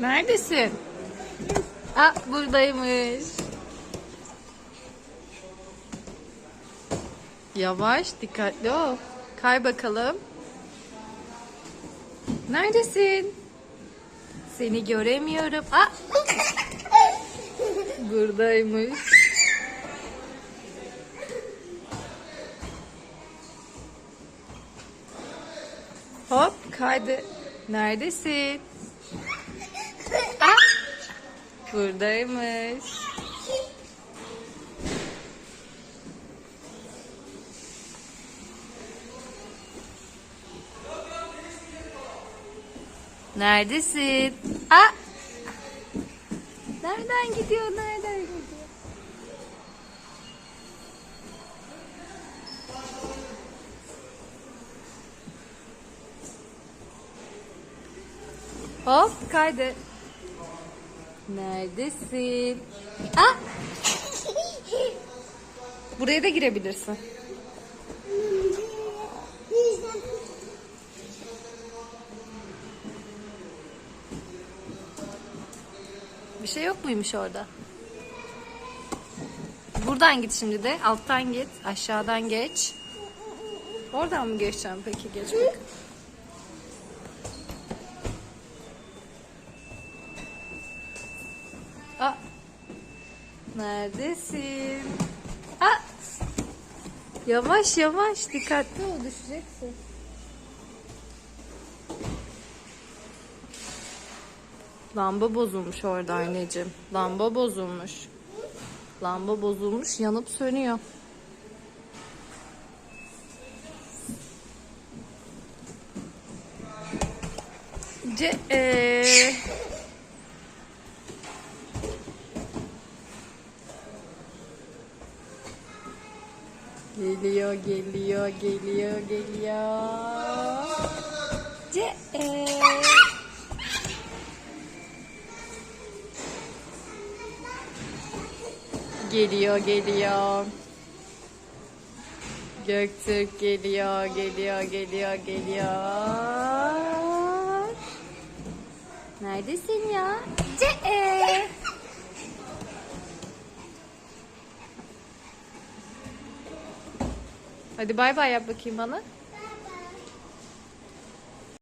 Neredesin? Aa buradaymış. Yavaş, dikkatli ol. Kay bakalım. Neredesin? Seni göremiyorum. Aa! Buradaymış. Hop kaydı. Neredesin? Buradaymış. Neredesin? Aa! Nereden gidiyor? Nereden gidiyor? Hop kaydı. Neredesin? Aa! Buraya da girebilirsin. Bir şey yok muymuş orada? Buradan git şimdi de. Alttan git. Aşağıdan geç. Oradan mı geçeceğim peki? Geç bak. Neredesin? Aa. Yavaş yavaş dikkatli ol düşeceksin. Lamba bozulmuş orada anneciğim. Lamba bozulmuş. Lamba bozulmuş yanıp sönüyor. Ce ee... Geliyor, geliyor, geliyor, geliyor. Ce ee... Geliyor, geliyor. Göktürk geliyor, geliyor, geliyor, geliyor. Neredesin ya? Hadi bay bay yap bakayım bana.